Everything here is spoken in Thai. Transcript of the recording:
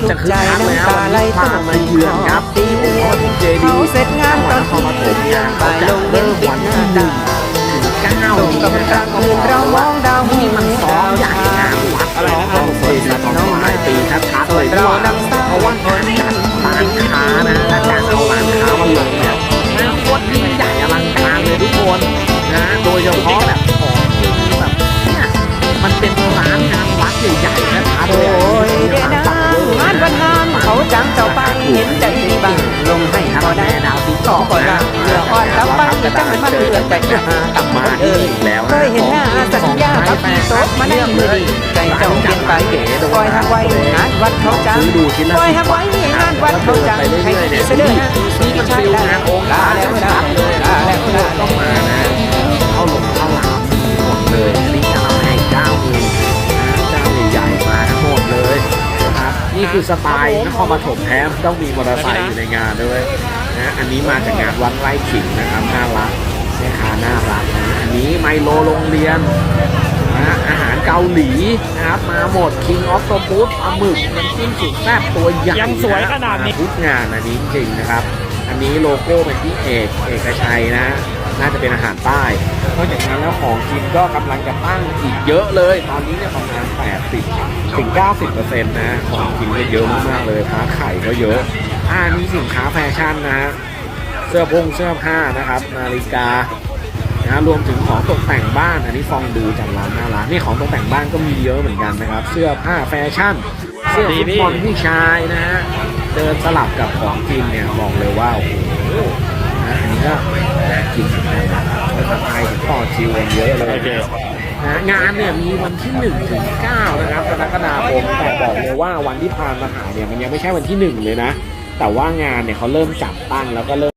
ตรจะคึกคักเลยนะวันนี้พามาเยือนครับที่หมู่บ้านเจดีเขาเสร็จงานตอนจังหวัดนครปฐมเนี่ยเขาจะเริ่มวันที่หนึ่งถึงเก้าตรงนี้กับนะครัลาบงเรามองดาวนี่มันซ้อมใหญ่งานวัดอะไรนะเจดีย์ตอนปลายปีชัดๆเลยด้วยเพราะว่างานจัดร้านค้านะและการเอาร้านค้ามาลงเนี่ยโคตรยิ่งใหญ่อลังการเลยทุกคนนะโดยเฉพาะแบบของกินแบบเนี่ยมันเป็นร้านงานวัดใหญ่ๆนะครับโอ้ยเดนางาน ได้ดาวติ๊กก็ต็อกก็นะรักเรืออ่อนกำปั้นจังมันมันเลือใจหาตับมามาเอ้นี่ยอีกแล้วเคยเห็นหน้าสัญญากับพี่โต๊ดมาได้มือดีใจเจ้าเปลี่ยนไปคอยหักไว้งานวัดเขาจังซื้อดูชิ้นละคอยหักไว้งานวัดเขาจังให้อยๆเนี่ยเสด็จนี่มันฟิลานองค์ลาแล้วลาแล้วลาต้องมานะเข้าหลงเข้าหลามหมดเลยนนี้จะเราให้เจ้าหนึ่งเจ้าใหญ่ๆมาทั้งหมดเลยนะครับนี่คือสไตล์นครปฐมแท้ต้องมีมอเตอร์ไซค์อยู่ในงานด้วย นะอันนี้มาจากงานวัดไร่ขิงนะครับน่ารักแม่ค้าน่ารักนะอันนี้ไมโลโรงเรียนนะอาหารเกาหลีนะครับมาหมด King of the Food ปลาหมึกน้ำจิ้มสุดแซ่บตัวใหญ่ยังสวยขนาดนี้ทุกงานอันนี้จริงๆนะครับ อันนี้โลโก้เป็นที่เอกเอกชัยนะ น่าจะเป็นอาหารใต้ นอกจากนั้นแล้วของกินก็กำลังจะตั้งอีกเยอะเลย ตอนนี้เนี่ยประมาณ 80ถึง90เปอร์เซ็นต์นะของกินก็เยอะมากๆเลยค้าไข่ก็เยอะอ่านี่สินค้าแฟชั่นนะฮะเสื้อผงเสื้อผ้านะครับ นาฬิกานะรวมถึงของตกแต่งบ้านอันนี้ฟองดูจากร้านหน้าร้านนี่ของตกแต่งบ้านก็มีเยอะเหมือนกันนะครับ เสื้อผ้าแฟชั่น เสื้อฟุตบอลผู้ชายนะฮะเดินสลับกับของกินเนี่ยบอกเลยว่าโอ้โหนะอันนี้ก็น่ากินเหมือนกันนะแล้วทางไทยถึงต่อ คิวกันเยอะเลยโอเค นะงานเนี่ยมีวันที่1ถึง9นะครับกรกฎาคมแต่บอกเลยว่าวันที่พานมาหาเนี่ยมันยังไม่ใช่วันที่ 1 เลยนะ แต่ว่างานเนี่ยเขาเริ่มจัดตั้งแล้วก็เริ่ม